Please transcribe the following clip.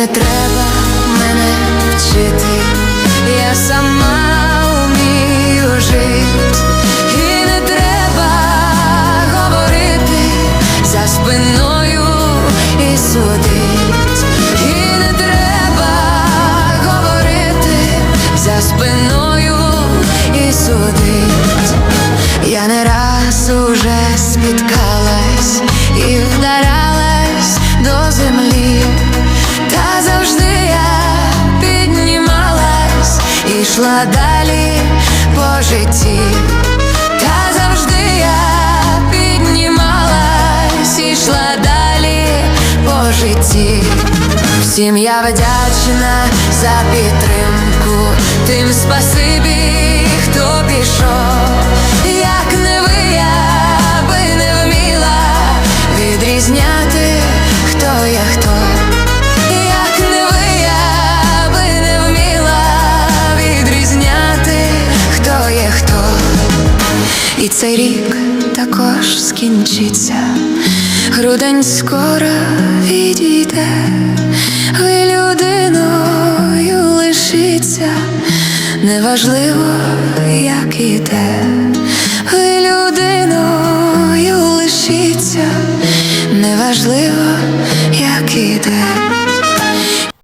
не треба мене вчити, я сама вмію жити, і не треба говорити за спиною і судить, і не треба говорити за спиною і судить. Я не раз уже спіткалась і вдаралась до землі, йшла далі по житті, та завжди я піднімалась йшла далі по житті. Всім я вдячна за підтримку, тим спасибі, хто пішов, як не ви, я би не вміла відрізняти, хто є хто, цей рік також скінчиться, грудень скоро відійде, ви людиною лишиться, неважливо, як іде, ви людиною лишиться, неважливо.